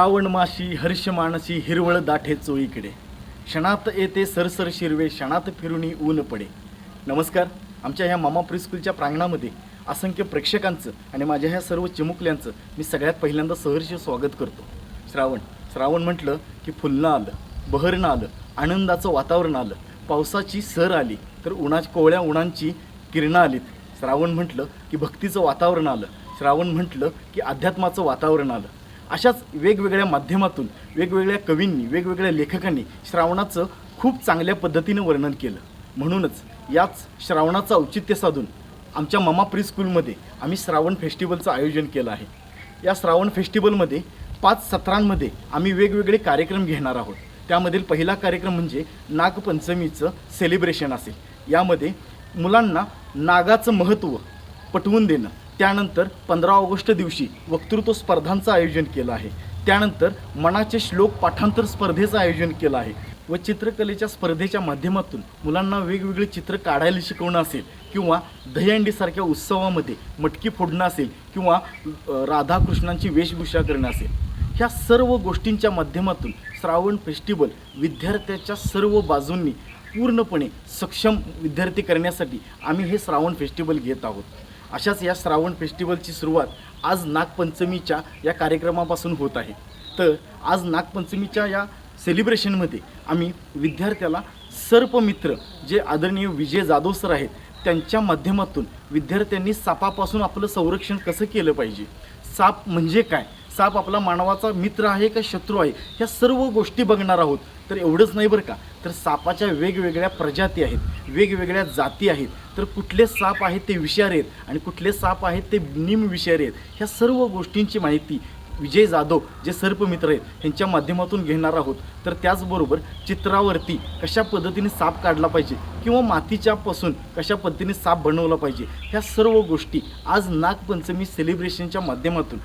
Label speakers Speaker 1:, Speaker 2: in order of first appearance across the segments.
Speaker 1: श्रावण माशी हर्ष मानसी हिरवळ दाठे चोळीकडे. क्षणात येते सरसर शिरवे क्षणात फिरुणी ऊन पडे. नमस्कार आमच्या ह्या मामा प्रिस्कूलच्या प्रांगणामध्ये असंख्य प्रेक्षकांचं आणि माझ्या ह्या सर्व चिमुकल्यांचं मी सगळ्यात पहिल्यांदा सहर्ष स्वागत करतो. श्रावण श्रावण म्हटलं की फुलणं आलं बहरणं आलं आनंदाचं वातावरण आलं पावसाची सर आली तर उन्हा कोवळ्या उन्हांची किरणं आलीत. श्रावण म्हटलं की भक्तीचं वातावरण आलं. श्रावण म्हटलं की अध्यात्माचं वातावरण आलं. अशाच वेगवेगळ्या माध्यमातून वेगवेगळ्या कवींनी वेगवेगळ्या लेखकांनी श्रावणाचं खूप चांगल्या पद्धतीनं वर्णन केलं. म्हणूनच याच श्रावणाचं औचित्य साधून आमच्या ममा प्री स्कूलमध्ये आम्ही श्रावण फेस्टिवलचं आयोजन केलं आहे. या श्रावण फेस्टिवलमध्ये पाच सत्रांमध्ये आम्ही वेगवेगळे कार्यक्रम घेणार आहोत. त्यामधील पहिला कार्यक्रम म्हणजे नागपंचमीचं सेलिब्रेशन असेल. यामध्ये मुलांना नागाचं महत्त्व पटवून देणं त्यानंतर पंधरा ऑगस्ट दिवशी वक्तृत्व स्पर्धांचं आयोजन केलं आहे. त्यानंतर मनाचे श्लोक पाठांतर स्पर्धेचं आयोजन केलं आहे व चित्रकलेच्या स्पर्धेच्या माध्यमातून मुलांना वेगवेगळे चित्र काढायला शिकवणं असेल किंवा दहीहंडीसारख्या उत्सवामध्ये मटकी फोडणं असेल किंवा राधाकृष्णांची वेशभूषा करणं असेल. ह्या सर्व गोष्टींच्या माध्यमातून श्रावण फेस्टिवल विद्यार्थ्याच्या सर्व बाजूंनी पूर्णपणे सक्षम विद्यार्थी करण्यासाठी आम्ही हे श्रावण फेस्टिवल घेत आहोत. अशाच या श्रावण फेस्टिवलची सुरुवात आज नागपंचमीच्या या कार्यक्रमापासून होत आहे. तर आज नागपंचमीच्या या सेलिब्रेशनमध्ये आम्ही विद्यार्थ्याला सर्पमित्र जे आदरणीय विजय जाधव सर आहेत त्यांच्या माध्यमातून विद्यार्थ्यांनी सापापासून आपलं संरक्षण कसं केलं पाहिजे? साप म्हणजे काय? साप आपला मानवाचा मित्र आहे का शत्रू आहे ह्या सर्व गोष्टी बघणार आहोत. तर एवढंच नाही बरं का? तर सापाच्या वेगवेगळ्या प्रजाती आहेत वेगवेगळ्या जाती आहेत. तर कुठले साप आहेत ते विषारी आहेत आणि कुठले साप आहेत ते निम विषारी आहेत ह्या सर्व गोष्टींची माहिती विजय जाधव जे सर्पमित्र आहेत ह्यांच्या माध्यमातून घेणार आहोत. तर त्याचबरोबर चित्रावरती कशा पद्धतीने साप काढला पाहिजे किंवा मातीच्या पासून कशा पद्धतीने साप बनवला पाहिजे ह्या सर्व गोष्टी आज नागपंचमी सेलिब्रेशनच्या माध्यमातून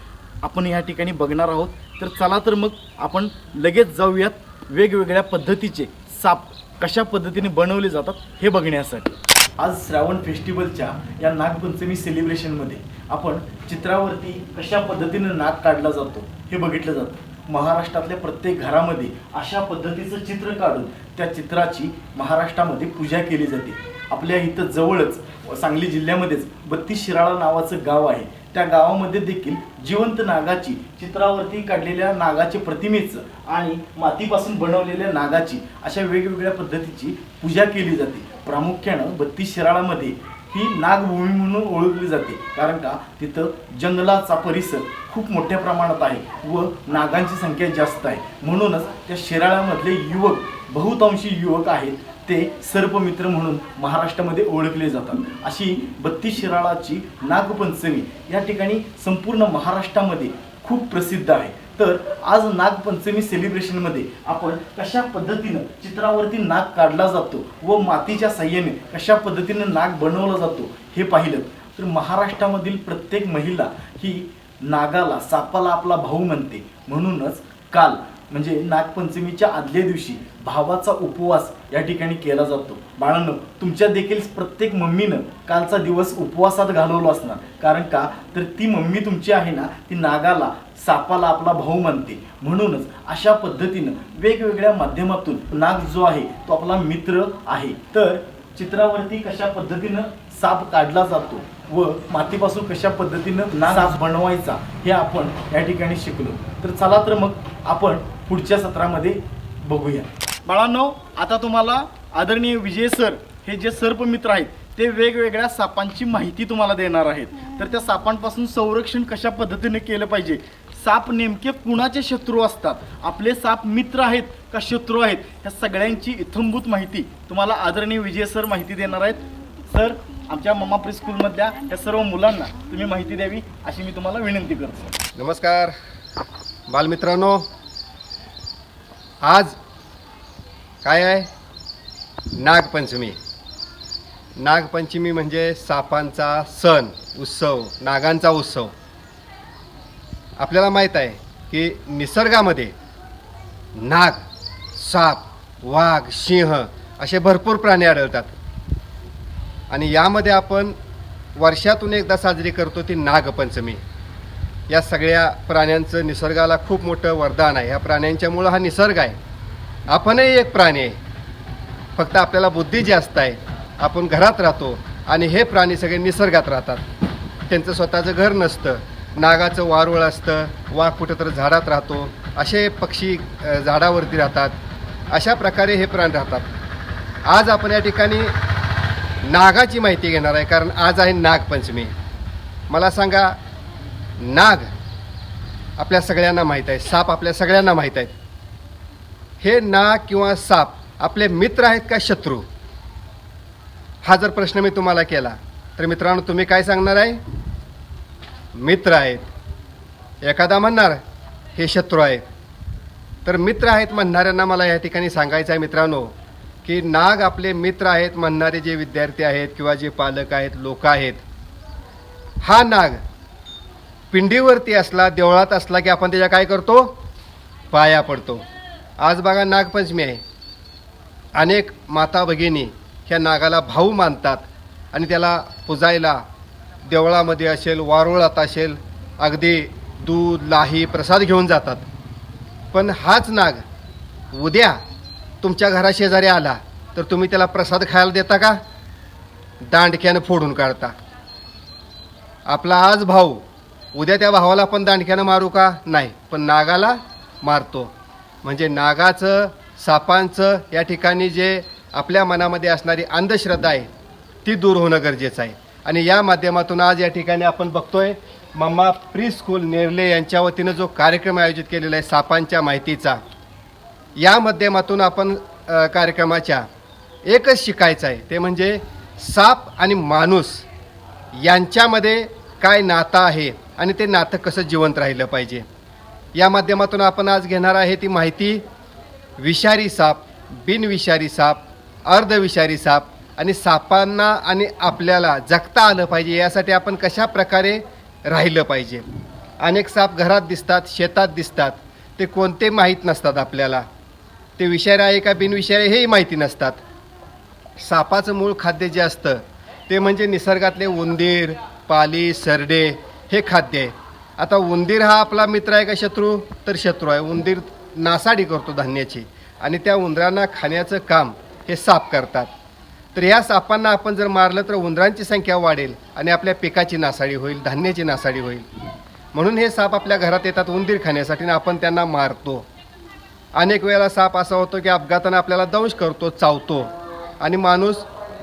Speaker 1: आपण या ठिकाणी बघणार आहोत. तर चला तर मग आपण लगेच जाऊयात वेगवेगळ्या पद्धतीचे साप कशा पद्धतीने बनवले जातात हे बघण्यासाठी. आज श्रावण फेस्टिवलच्या या नागपंचमी सेलिब्रेशनमध्ये आपण चित्रावरती कशा पद्धतीने नाग काढला जातो हे बघितलं जातं. महाराष्ट्रातल्या प्रत्येक घरामध्ये अशा पद्धतीचं चित्र काढून त्या चित्राची महाराष्ट्रामध्ये पूजा केली जाते. आपल्या इथं जवळच सांगली जिल्ह्यामध्येच बत्तीस शिराळा नावाचं गाव आहे. त्या गावामध्ये देखील जिवंत नागाची चित्रावरती काढलेल्या नागाच्या प्रतिमेचं आणि मातीपासून बनवलेल्या नागाची अशा वेगवेगळ्या पद्धतीची पूजा केली जाते. प्रामुख्यानं बत्तीस शिराळामध्ये ही नागभूमी म्हणून ओळखली जाते. कारण का? तिथं जंगलाचा परिसर खूप मोठ्या प्रमाणात आहे व नागांची संख्या जास्त आहे. म्हणूनच त्या शिराळ्यामधले युवक बहुतांशी युवक आहेत. ते सर्पमित्र म्हणून महाराष्ट्रामध्ये ओळखले जातात. अशी बत्तीस शिराळाची नागपंचमी या ठिकाणी संपूर्ण महाराष्ट्रामध्ये खूप प्रसिद्ध आहे. तर आज नागपंचमी सेलिब्रेशनमध्ये आपण कशा पद्धतीनं चित्रावरती नाग काढला जातो व मातीच्या साह्याने कशा पद्धतीनं नाग बनवला जातो हे पाहिलं. तर महाराष्ट्रामधील प्रत्येक महिला ही नागाला सापाला आपला भाऊ म्हणते. म्हणूनच काल म्हणजे नागपंचमीच्या आदल्या दिवशी भावाचा उपवास या ठिकाणी केला जातो. बाळांनो तुमच्या देखील प्रत्येक मम्मीनं कालचा दिवस उपवासात घालवला असणार. कारण का? तर ती मम्मी तुमची आहे ना ती नागाला सापाला आपला भाऊ मानते म्हणूनच अशा पद्धतीनं वेगवेगळ्या माध्यमातून नाग जो आहे तो आपला मित्र आहे. तर चित्रावरती कशा पद्धतीनं साप काढला जातो व मातीपासून कशा पद्धतीनं नाग साप बनवायचा हे आपण या ठिकाणी शिकलो. तर चला तर मग आपण पुढच्या सत्रामध्ये बघूया. बाळांनो आता तुम्हाला आदरणीय विजय सर हे जे सर्पमित्र आहेत ते वेगवेगळ्या सापांची माहिती तुम्हाला देणार आहेत. तर त्या सापांपासून संरक्षण कशा पद्धतीने केलं पाहिजे? साप नेमके कुणाचे शत्रू असतात? आपले साप मित्र आहेत का शत्रू आहेत? ह्या सगळ्यांची इथंभूत माहिती तुम्हाला आदरणीय विजय सर माहिती देणार आहेत. सर आमच्या मम्मा प्री स्कूलमधल्या या सर्व मुलांना तुम्ही माहिती द्यावी अशी मी तुम्हाला विनंती करतो.
Speaker 2: नमस्कार. बालमित्रांनो आज काय आहे? नागपंचमी. नागपंचमी म्हणजे सापांचा सण उत्सव नागांचा उत्सव. आपल्याला माहीत आहे की निसर्गामध्ये नाग साप वाघ सिंह असे भरपूर प्राणी आढळतात. आणि यामध्ये आपण वर्षातून एकदा साजरी करतो ती नागपंचमी. या सगळ्या प्राण्यांचं निसर्गाला खूप मोठं वरदान आहे. ह्या प्राण्यांच्यामुळं हा निसर्ग आहे. आपणही एक प्राणी आहे. फक्त आपल्याला बुद्धी जास्त आहे. आपण घरात राहतो आणि हे प्राणी सगळे निसर्गात राहतात. त्यांचं स्वतःचं घर नसतं. नागाचं वारुळ असतं. वाघ कुठं तर झाडात राहतो. असे पक्षी झाडावरती राहतात. अशा प्रकारे हे प्राणी राहतात. आज आपण या ठिकाणी नागाची माहिती घेणार आहे. कारण आज आहे नागपंचमी. मला सांगा नाग आपल्या सगळ्यांना माहीत आहे. साप आपल्या सगळ्यांना माहीत आहेत हे नाग किंवा साप आपले मित्र आहेत का शत्रू? हा जर प्रश्न मी तुम्हाला केला तर मित्रांनो तुम्ही काय सांगणार आहे? मित्र आहेत. एखादा म्हणणार हे शत्रू आहेत. तर मित्र आहेत म्हणणाऱ्यांना मला या ठिकाणी सांगायचं आहे मित्रांनो की नाग आपले मित्र आहेत म्हणणारे जे विद्यार्थी आहेत किंवा जे पालक आहेत लोक आहेत हा नाग पिंडीवरती असला देवळात असला की आपण त्याच्या काय करतो? पाया पडतो. आज बघा नागपंचमी आहे. अनेक माता भगिनी ह्या नागाला भाऊ मानतात आणि त्याला पुजायला देवळामध्ये असेल वारुळात असेल अगदी दूध लाही प्रसाद घेऊन जातात. पण हाच नाग उद्या तुमच्या घराशेजारी आला तर तुम्ही त्याला प्रसाद खायला देता का? दांडक्यानं फोडून काढता. आपला आज भाऊ उद्या त्या भावाला पण दांडक्यानं मारू का? नाही पण नागाला मारतो. म्हणजे नागाचं सापांचं या ठिकाणी जे आपल्या मनामध्ये असणारी अंधश्रद्धा आहे ती दूर होणं गरजेचं आहे. आणि या माध्यमातून आज या ठिकाणी आपण बघतोय मम्मा प्री स्कूल नेरले यांच्या वतीनं जो कार्यक्रम आयोजित केलेला आहे सापांच्या माहितीचा या माध्यमातून आपण कार्यक्रमाच्या एकच शिकायचं आहे ते म्हणजे साप आणि माणूस यांच्यामध्ये काय नातं आहे आणि ते नातं कसं जिवंत राहिलं पाहिजे. या माध्यमातून आपण आज घेणार आहे ती माहिती विषारी साप बिनविषारी साप अर्धविषारी साप आणि सापांना आणि आपल्याला जगता आलं पाहिजे यासाठी आपण कशा प्रकारे राहिलं पाहिजे? अनेक साप घरात दिसतात शेतात दिसतात ते कोणते माहीत नसतात आपल्याला. ते विषारी आहे का बिनविषारी हेही माहिती नसतात. सापाचं मूळ खाद्य जे असतं ते म्हणजे निसर्गातले उंदीर पाली सरडे हे खाद्य आहे. आता उंदीर हा आपला मित्र आहे का शत्रू? तर शत्रू आहे. उंदीर नासाडी करतो धान्याची. आणि त्या उंदरांना खाण्याचं काम हे साप करतात. तर या सापांना आपण जर मारलं तर उंदरांची संख्या वाढेल आणि आपल्या पिकाची नासाडी होईल धान्याची नासाडी होईल. म्हणून हे साप आपल्या घरात येतात उंदीर खाण्यासाठी आणि आपण त्यांना मारतो. अनेक वेळेला साप असा होतो की अपघातानं आपल्याला दंश करतो चावतो आणि माणूस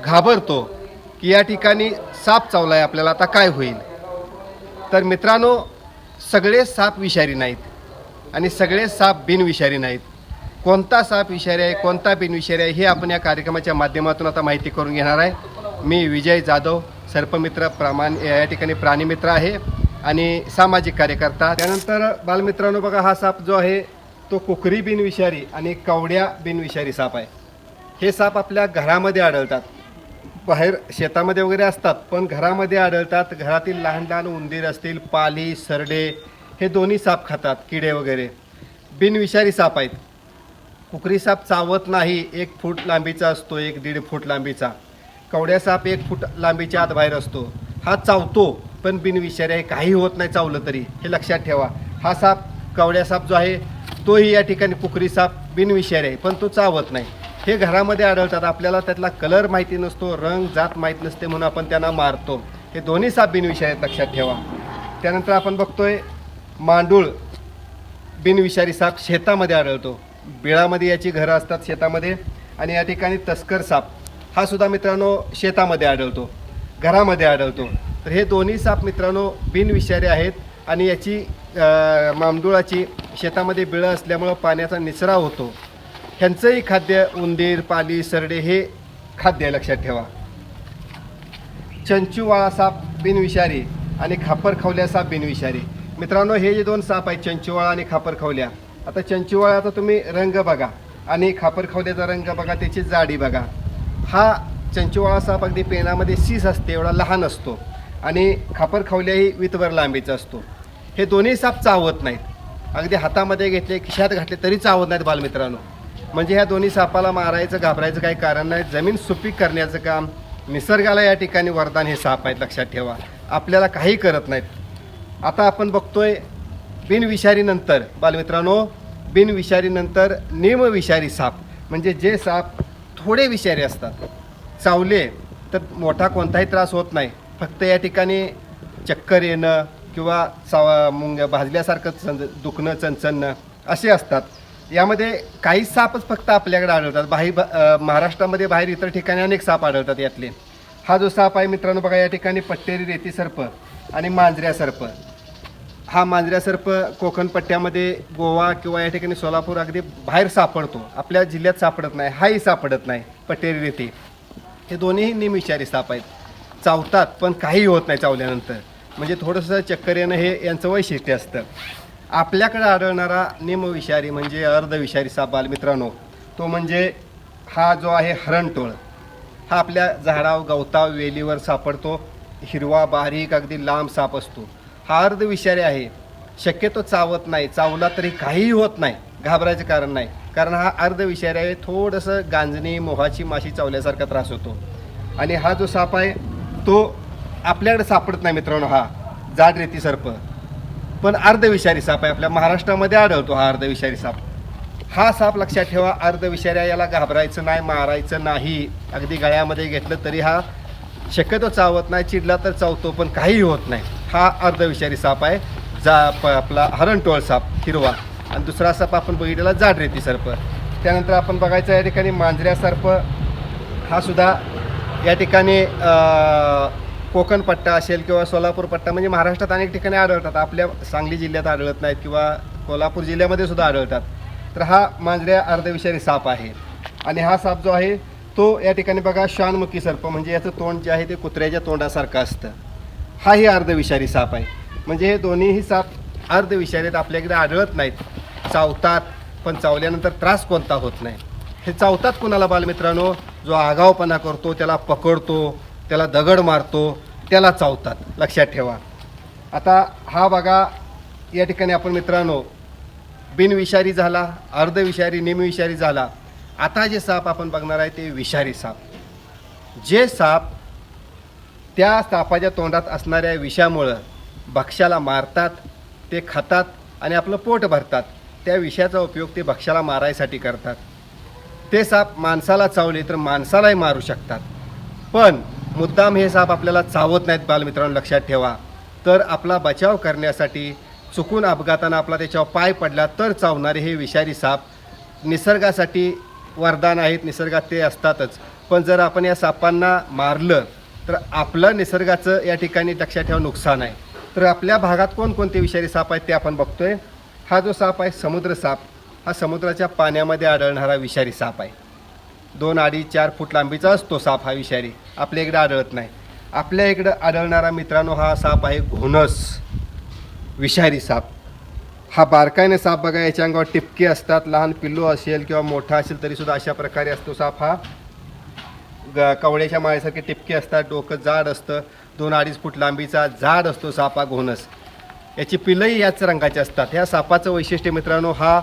Speaker 2: घाबरतो की या ठिकाणी साप चावला आहे आपल्याला आता काय होईल? तर मित्रांनो सगळे साप विषारी नाहीत. आणि सगळे साप बिनविषारी नाहीत. कोणता साप विषारी आहे कोणता बिनविषारी आहे हे आपण या कार्यक्रमाच्या माध्यमातून आता माहिती करून घेणार आहे. मी विजय जाधव सर्पमित्र प्रामाण या ठिकाणी प्राणीमित्र आहे आणि सामाजिक कार्यकर्ता. त्यानंतर बालमित्रांनो बघा हा साप जो आहे तो कुकरी बिनविषारी आणि कवड्या बिनविषारी साप आहे. हे साप आपल्या घरामध्ये आढळतात. बाहेर शेतामध्ये वगैरे असतात पण घरामध्ये आढळतात. घरातील लहान लहान उंदीर असतील पाली सरडे हे दोन्ही साप खातात किडे वगैरे. बिनविषारी साप आहेत. कुकरी साप चावत नाही एक फूट लांबीचा असतो एक दीड फूट लांबीचा. कवड्या साप एक फूट लांबीच्या आत बाहेर असतो. हा चावतो पण बिनविषारी आहे. काही होत नाही चावलं तरी. हे लक्षात ठेवा. हा साप कवड्या साप जो आहे तोही या ठिकाणी कुकरी साप बिनविषारी आहे पण तो चावत नाही. हे घरामध्ये आढळतात. आपल्याला त्यातला कलर माहिती नसतो रंग जात माहीत नसते म्हणून आपण त्यांना मारतो. हे दोन्ही साप बिनविषारी आहेत लक्षात ठेवा. त्यानंतर आपण बघतोय मांडूळ बिनविषारी साप शेतामध्ये आढळतो. बिळामध्ये याची घरं असतात शेतामध्ये आणि या ठिकाणी तस्कर साप हा सुद्धा मित्रांनो शेतामध्ये आढळतो घरामध्ये आढळतो. तर हे दोन्ही साप मित्रांनो बिनविषारी आहेत आणि याची मांडुळाची शेतामध्ये बिळं असल्यामुळं पाण्याचा निचरा होतो. ह्यांचंही खाद्य उंदीर पाली सरडे हे खाद्य लक्षात ठेवा. चंचूवाळा साप बिनविषारी आणि खापर खवल्या साप बिनविषारी. मित्रांनो हे जे दोन साप आहेत चंचूवाळा आणि खापर खवल्या आता चंचूवाळाचा तुम्ही रंग बघा आणि खापर खवल्याचा रंग बघा त्याची जाडी बघा. हा चंचूवाळा साप अगदी पेनामध्ये सीस असते एवढा लहान असतो आणि खापर खवल्याही वितभर लांबीचा असतो. हे दोन्ही साप चावत नाहीत. अगदी हातामध्ये घेतले खिशात घातले तरी चावत नाहीत बालमित्रांनो. म्हणजे ह्या दोन्ही सापाला मारायचं घाबरायचं काही कारण नाही. जमीन सुपीक करण्याचं काम निसर्गाला या ठिकाणी वरदान हे साप आहेत लक्षात ठेवा. आपल्याला काही करत नाहीत. आता आपण बघतोय बिनविषारीनंतर बालमित्रांनो बिनविषारीनंतर निमविषारी साप. म्हणजे जे साप थोडे विषारी असतात. चावले तर मोठा कोणताही त्रास होत नाही. फक्त या ठिकाणी चक्कर येणं किंवा चाव मुंग भाजल्यासारखं चंद दुखणं चणचणणं असे असतात. यामध्ये काही सापच फक्त आपल्याकडे आढळतात. बाहेर महाराष्ट्रामध्ये बाहेर इतर ठिकाणी अनेक साप आढळतात यातले. हा जो साप आहे मित्रांनो बघा या ठिकाणी पट्टेरी रेती सर्प आणि मांजऱ्या सर्प. हा मांजऱ्या सर्प कोकण पट्ट्यामध्ये गोवा किंवा या ठिकाणी सोलापूर अगदी बाहेर सापडतो. आपल्या जिल्ह्यात सापडत नाही. हाही सापडत नाही पट्टेरी रेती. हे दोन्हीही निमिषारी साप आहेत. चावतात पण काही होत नाही चावल्यानंतर. म्हणजे थोडंसं चक्कर येणं हे यांचं वैशिष्ट्य असतं. आपल्याकडे आढळणारा निमविषारी म्हणजे अर्धविषारी साप बालमित्रांनो. तो म्हणजे हा जो आहे हरणटोळ. हा आपल्या झाडाव गवताव वेलीवर सापडतो. हिरवा बारीक अगदी लांब साप असतो. हा अर्धविषारी आहे. शक्यतो चावत नाही. चावला तरी काहीही होत नाही. घाबरायचं कारण नाही. कारण हा अर्धविषारी आहे. थोडंसं गांजणी मोहाची माशी चावल्यासारखा त्रास होतो. आणि हा जो साप आहे तो आपल्याकडे सापडत नाही मित्रांनो हा. जाड रेती सर्प. पण अर्धविषारी साप आहे. आपल्या महाराष्ट्रामध्ये आढळतो हा अर्धविषारी साप. हा साप लक्षात ठेवा अर्धविषाऱ्या याला घाबरायचं नाही मारायचं नाही. अगदी गळ्यामध्ये घेतलं तरी हा शक्यतो चावत नाही चिडला तर चावतो पण काहीही होत नाही. हा अर्धविषारी साप आहे. जा प आपला हरणटोळ साप हिरवा. आणि दुसरा साप आपण बघितलेला जाडरेती सर्प. त्यानंतर आपण बघायचं या ठिकाणी मांजऱ्या सर्प हा सुद्धा या ठिकाणी कोकण पट्टा असेल किंवा सोलापूर पट्टा म्हणजे महाराष्ट्रात अनेक ठिकाणी आढळतात. आपल्या सांगली जिल्ह्यात आढळत नाहीत किंवा कोल्हापूर जिल्ह्यामध्ये सुद्धा आढळतात. तर हा मांजऱ्या अर्धविषारी साप आहे. आणि हा साप जो आहे तो या ठिकाणी बघा शानमुखी सर्प म्हणजे याचं तोंड जे आहे ते कुत्र्याच्या तोंडासारखं असतं. हाही अर्धविषारी साप आहे. म्हणजे हे दोन्हीही साप अर्धविषारी आपल्याकडे आढळत नाहीत. चावतात पण चावल्यानंतर त्रास कोणता होत नाही. हे चावतात कुणाला बालमित्रांनो? जो आगावपणा करतो त्याला पकडतो त्याला दगड मारतो त्याला चावतात. लक्षात ठेवा. आता हा बघा या ठिकाणी आपण मित्रांनो बिनविषारी झाला अर्धविषारी निमविषारी झाला. आता जे साप आपण बघणार आहे ते विषारी साप. जे साप त्या सापाच्या तोंडात असणाऱ्या विषामुळं भक्ष्याला मारतात ते खातात आणि आपलं पोट भरतात. त्या विषाचा उपयोग ते भक्ष्याला मारायसाठी करतात. ते साप माणसाला चावले तर माणसालाही मारू शकतात. पण मुद्दाम हे साप आपल्याला चावत नाहीत बालमित्रांनो लक्षात ठेवा. तर आपला बचाव करण्यासाठी चुकून अपघातानं आपला त्याच्यावर पाय पडला तर चावणारे हे विषारी साप निसर्गासाठी वरदान आहेत निसर्गात ते असतातच. पण जर आपण या सापांना मारलं तर आपलं निसर्गाचं या ठिकाणी लक्षात ठेवा नुकसान आहे. तर आपल्या भागात कोणकोणते विषारी साप आहेत ते आपण बघतोय. हा जो साप आहे समुद्र साप. हा समुद्राच्या पाण्यामध्ये आढळणारा विषारी साप आहे. दोन अडीच चार फूट लांबीचा असतो साप हा विषारी. आपल्या इकडे आढळत नाही. आपल्या इकडं आढळणारा मित्रांनो हा साप आहे घोणस. विषारी साप. हा बारकाईने साप बघा याच्या अंगावर टिपके असतात लहान पिल्लू असेल किंवा मोठा असेल तरीसुद्धा अशा प्रकारे असतो साप हा. ग कवड्याच्या माळ्यासारखे टिपके असतात डोकं जाड असतं दोन अडीच फूट लांबीचा जाड असतो साप हा घोणस. याची पिलंही याच रंगाची असतात. ह्या सापाचं वैशिष्ट्य मित्रांनो हा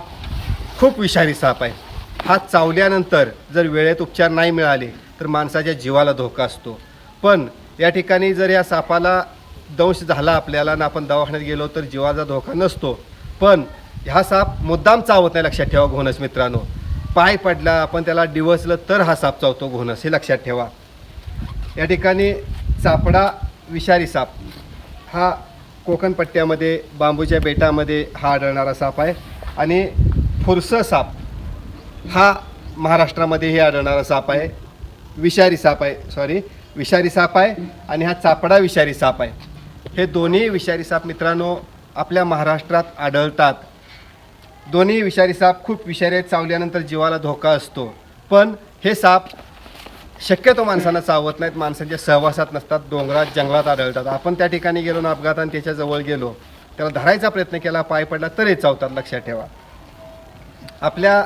Speaker 2: खूप विषारी साप आहे. हा चावल्यानंतर जर वेळेत उपचार नाही मिळाले तर माणसाच्या जीवाला धोका असतो. पण या ठिकाणी जर या सापाला दंश झाला आपल्याला ना आपण दवाखान्यात गेलो तर जीवाचा धोका नसतो. पण हा साप मुद्दाम चावत नाही लक्षात ठेवा घोणस मित्रांनो. पाय पडला आपण त्याला डिवसलं तर हा साप चावतो घोणस हे लक्षात ठेवा. या ठिकाणी चापडा विषारी साप. हा कोकण पट्ट्यामध्ये बांबूच्या बेटामध्ये हा आढळणारा साप आहे. आणि फुरसं साप. हा महाराष्ट्रामध्येही आढळणारा साप आहे. विषारी साप आहे सॉरी विषारी साप आहे आणि हा चापडा विषारी साप आहे. हे दोन्ही विषारी साप मित्रांनो आपल्या महाराष्ट्रात आढळतात. दोन्ही विषारी साप खूप विषारी आहेत चावल्यानंतर जीवाला धोका असतो. पण हे साप शक्यतो माणसांना चावत नाहीत माणसांच्या सहवासात नसतात डोंगरात जंगलात आढळतात. आपण त्या ठिकाणी गेलो ना अपघाताने त्याच्या गेलो त्याला धरायचा प्रयत्न केला पाय पडला तरी चावतात लक्षात ठेवा. आपल्या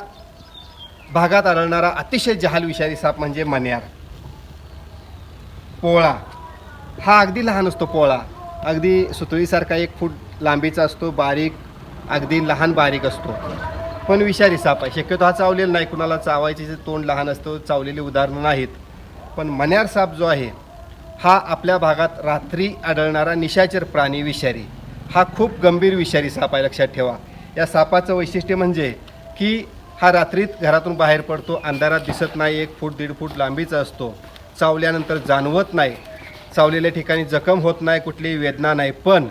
Speaker 2: भागात आढळणारा अतिशय जहाल विषारी साप म्हणजे मन्यार पोळा. हा अगदी लहान असतो पोळा. अगदी सुतळीसारखा एक फूट लांबीचा असतो बारीक अगदी लहान बारीक असतो. पण विषारी साप आहे. शक्यतो हा चावलेला नाही. कुणाला चावायचे जे तोंड लहान असतं चावलेली उदाहरणं नाहीत. पण मन्यार साप जो आहे हा आपल्या भागात रात्री आढळणारा निशाचर प्राणी विषारी. हा खूप गंभीर विषारी साप आहे लक्षात ठेवा. या सापाचं वैशिष्ट्य म्हणजे की हा रात्रीत घरातून बाहेर पडतो. अंधारात दिसत नाही. एक फूट दीड फूट लांबीचा असतो. चावल्यानंतर जाणवत नाही. चावलेल्या ठिकाणी जखम होत नाही कुठलीही वेदना नाही. पण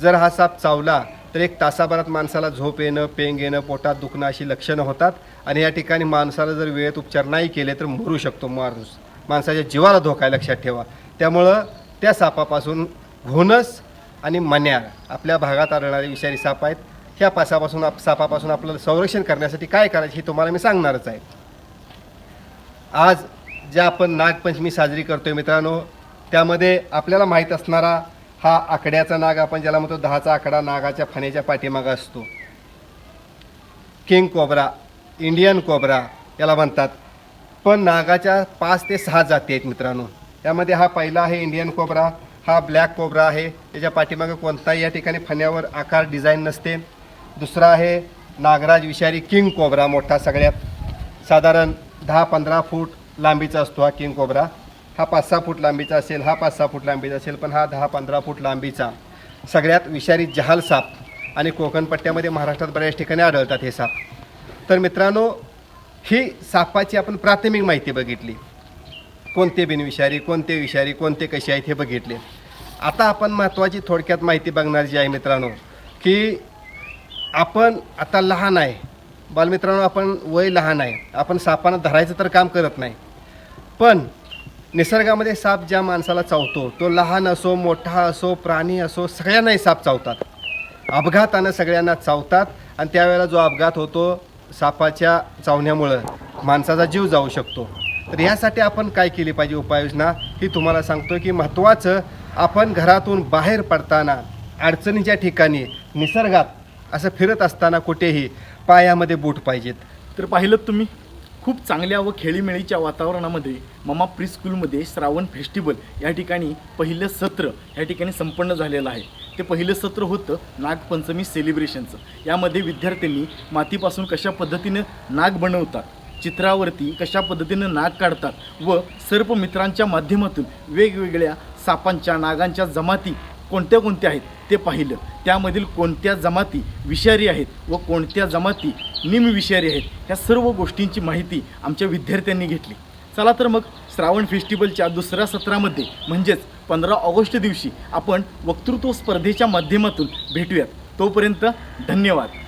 Speaker 2: जर हा साप चावला तर एक तासाभरात माणसाला झोप येणं पेंग येणं पोटात दुखणं अशी लक्षणं होतात. आणि या ठिकाणी माणसाला जर वेळेत उपचार नाही केले तर मरू शकतो माणूस. माणसाच्या जीवाला धोका आहे लक्षात ठेवा. त्यामुळं त्या सापापासून घोणस आणि मन्या आपल्या भागात आढळणारे विषारी साप आहेत. ह्या पासापासून आप सापापासून आपल्याला संरक्षण करण्यासाठी काय करायचं हे तुम्हाला मी सांगणारच आहे. आज ज्या आपण नागपंचमी साजरी करतोय मित्रांनो त्यामध्ये आपल्याला माहीत असणारा हा आकड्याचा नाग आपण ज्याला म्हणतो दहाचा आकडा नागाच्या फण्याच्या पाठीमागं असतो. किंग कोबरा इंडियन कोबरा याला म्हणतात. पण नागाच्या पाच ते सहा जाती आहेत मित्रांनो. त्यामध्ये हा पहिला आहे इंडियन कोबरा हा ब्लॅक कोबरा आहे. त्याच्या पाठीमागे कोणताही या ठिकाणी फण्यावर आकार डिझाईन नसते. दुसरा आहे नागराज विषारी किंग कोबरा मोठा सगळ्यात. साधारण दहा पंधरा फूट लांबीचा असतो हा किंग कोबरा. हा पाच सहा फूट लांबीचा असेल हा पाच सहा फूट लांबीचा असेल पण हा दहा पंधरा फूट लांबीचा. सगळ्यात विषारी जहाल साप आणि कोकणपट्ट्यामध्ये महाराष्ट्रात बऱ्याच ठिकाणी आढळतात हे साप. तर मित्रांनो ही सापाची आपण प्राथमिक माहिती बघितली. कोणते बिनविषारी कोणते विषारी कोणते कसे आहेत हे बघितले. आता आपण महत्त्वाची थोडक्यात माहिती बघणार जी आहे मित्रांनो की आपण आता लहान आहे. बालमित्रांनो आपण वय लहान आहे. आपण सापानं धरायचं तर काम करत नाही. पण निसर्गामध्ये साप ज्या माणसाला चावतो तो लहान असो मोठा असो प्राणी असो सगळ्यांनाही साप चावतात. अपघातानं सगळ्यांना चावतात आणि त्यावेळेला जो अपघात होतो सापाच्या चावण्यामुळं माणसाचा जीव जाऊ शकतो. तर ह्यासाठी आपण काय केली पाहिजे उपाययोजना? ही तुम्हाला सांगतो की महत्त्वाचं आपण घरातून बाहेर पडताना अडचणीच्या ठिकाणी निसर्गात असं फिरत असताना कुठेही पायामध्ये बूट पाहिजेत.
Speaker 1: तर पाहिलं तुम्ही? खूप चांगल्या व खेळीमेळीच्या वातावरणामध्ये ममा प्री स्कूलमध्ये श्रावण फेस्टिवल या ठिकाणी पहिलं सत्र या ठिकाणी संपन्न झालेलं आहे. ते पहिलं सत्र होतं नागपंचमी सेलिब्रेशनचं यामध्ये विद्यार्थ्यांनी मातीपासून कशा पद्धतीनं नाग बनवतात चित्रावरती कशा पद्धतीनं नाग काढतात व सर्प मित्रांच्या माध्यमातून वेगवेगळ्या सापांच्या नागांच्या जमाती कोणत्या कोणत्या आहेत ते पाहिलं. त्यामधील कोणत्या जमाती विषारी आहेत व कोणत्या जमाती निमविषारी आहेत ह्या सर्व गोष्टींची माहिती आमच्या विद्यार्थ्यांनी घेतली. चला तर मग श्रावण फेस्टिवलच्या दुसऱ्या सत्रामध्ये म्हणजेच पंधरा ऑगस्ट दिवशी आपण वक्तृत्व स्पर्धेच्या माध्यमातून भेटूयात. तोपर्यंत धन्यवाद.